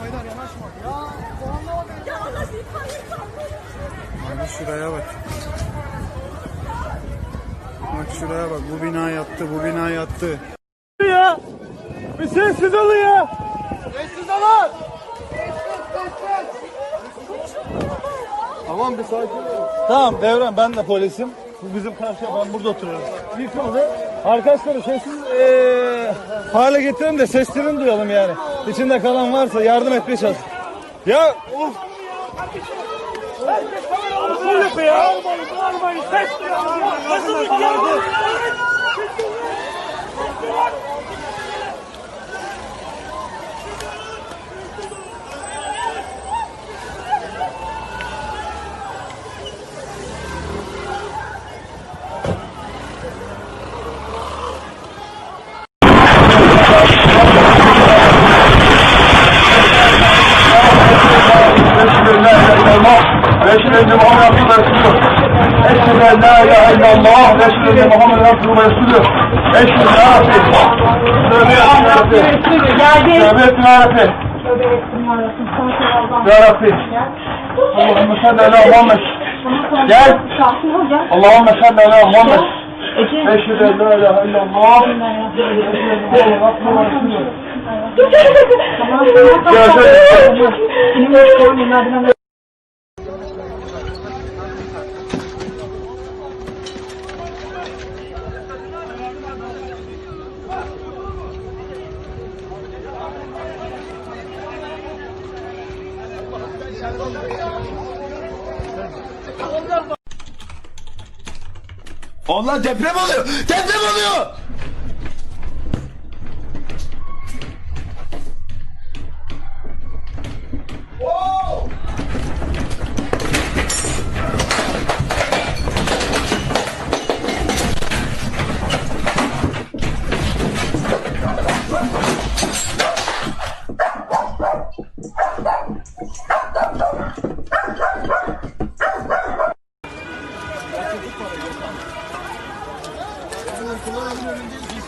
Haydar yanaşma. Ya zamanlama beni. Ya Allah seni kahretsin. Bak şuraya bak. Bak şuraya bak. Bu bina yattı. Bu bina yattı. Ya. Bir sessiz olun ya. Sessiz olun. Tamam bir sakin ol. Tamam Devran ben de polisim. Bu bizim karşıya ben burada oturuyorum. Yıkıldı. Arkadaşları sessiz eee hale getirelim de seslerini duyalım yani. İçinde kalan varsa yardım etmeye çalış. Ya of. Ya? Bağırmayın, ses duyalım. Nasıl ya? Eşhedü enne Muhammed Resulü. Eşhedü en la ilahe illallah. ve Eşhedü enne Muhammed Resulü. Eşhedü ya Rabbi. Tövbe ya Rabbi. Tövbe etsin ya Rabbi. Ya Rabbi. Allahümme salli ala Muhammed. Gel. Allahümme salli ala Muhammed. Eşhedü en la ilahe illallah. Eşhedü enne Muhammed Resulü. Allah deprem oluyor. Deprem oluyor.